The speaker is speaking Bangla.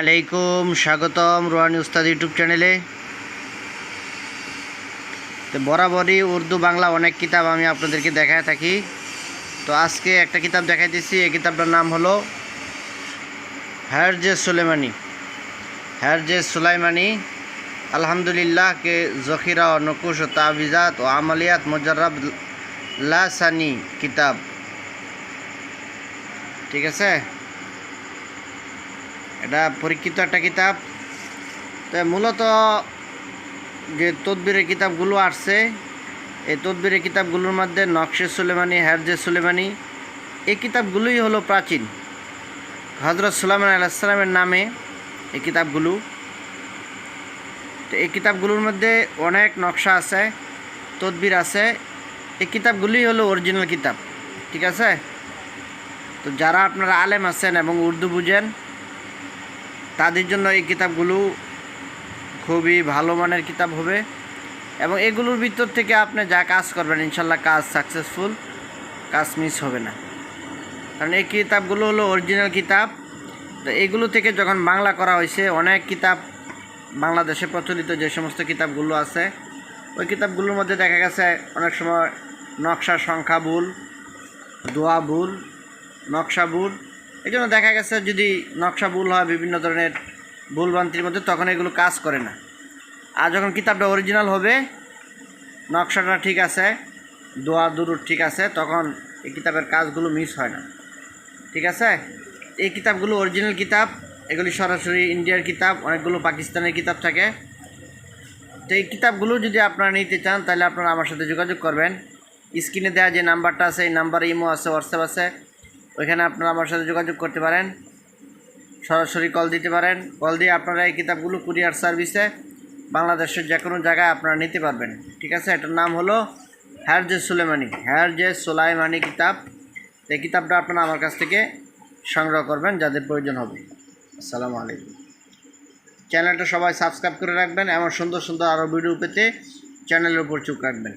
আলাইকুম স্বাগতম রোহানি উস্তাদ ইউটিউব চ্যানেলে। তো বরাবরই উর্দু বাংলা অনেক কিতাব আমি আপনাদেরকে দেখায় থাকি। তো আজকে একটা কিতাব দেখাইতেছি, এই কিতাবটার নাম হলো হ্যারজে সুলেমানি। হ্যারজে সুলাইমানি আলহামদুলিল্লাহ কে জখিরা নকুশ ও তাবিজাত ও আমালিয়াত মুজাররব লাসানি কিতাব। ঠিক আছে? এটা পরীক্ষিত একটা কিতাব। তো মূলত যে তদবিরের কিতাবগুলো আসছে, এই তদবিরের কিতাবগুলোর মধ্যে নকশে সুলেমানি হ্যারজে সুলেমানি, এই কিতাবগুলোই হলো প্রাচীন। হজরত সুলাইমান আলাইসালামের নামে এই কিতাবগুলো। তো এই কিতাবগুলোর মধ্যে অনেক নকশা আছে, তদবির আছে। এই কিতাবগুলোই হলো অরিজিনাল কিতাব, ঠিক আছে? তো যারা আপনারা আলেম আছেন এবং উর্দু বুঝেন তাদের জন্য এই কিতাবগুলো খুবই ভালো মানের কিতাব হবে। এবং এগুলোর ভিতর থেকে আপনি যা কাজ করবেন, ইনশাল্লাহ কাজ সাকসেসফুল কাজ মিস হবে না। কারণ এই কিতাবগুলো হলো অরিজিনাল কিতাব। তো এগুলো থেকে যখন বাংলা করা হয়েছে, অনেক কিতাব বাংলাদেশে প্রচলিত যে সমস্ত কিতাবগুলো আছে, ওই কিতাবগুলোর মধ্যে দেখা গেছে অনেক সময় নকশা সংখ্যা ভুল, দোয়া ভুল, নকশা ভুল এই জন্য দেখা গেছে যদি নকশা ভুল হয়, বিভিন্ন ধরনের ভুলভ্রান্তির মধ্যে, তখন এগুলো কাজ করে না। আর যখন কিতাবটা অরিজিনাল হবে, নকশাটা ঠিক আছে, দোয়া দুরুর ঠিক আছে, তখন এই কিতাবের কাজগুলো মিস হয় না। ঠিক আছে? এই কিতাবগুলো অরিজিনাল কিতাব, এগুলি সরাসরি ইন্ডিয়ার কিতাব, অনেকগুলো পাকিস্তানের কিতাব থাকে। তো এই কিতাবগুলো যদি আপনারা নিতে চান, তাহলে আপনারা আমার সাথে যোগাযোগ করবেন। স্ক্রিনে দেওয়া যে নাম্বারটা আছে, এই নাম্বারে ইমো আছে, হোয়াটসঅ্যাপ আছে। ওইখানে আপনারা আমার সাথে যোগাযোগ করতে পারেন। সরাসরি কল দিতে পারেন। কল দিয়ে আপনারা এই কিতাবগুলো কুরিয়ার সার্ভিসে বাংলাদেশের যে কোনো জায়গায় আপনারা নিতে পারবেন। ঠিক আছে? এটার নাম হলো হ্যার জে সুলেমানি। হ্যার জে সোলাইমানি কিতাব। এই কিতাবটা আপনারা আমার কাছ থেকে সংগ্রহ করবেন যাদের প্রয়োজন হবে। আসসালামু আলাইকুম। চ্যানেলটা সবাই সাবস্ক্রাইব করে রাখবেন। এমন সুন্দর সুন্দর আরও ভিডিও পেতে চ্যানেলের উপর চোখ রাখবেন।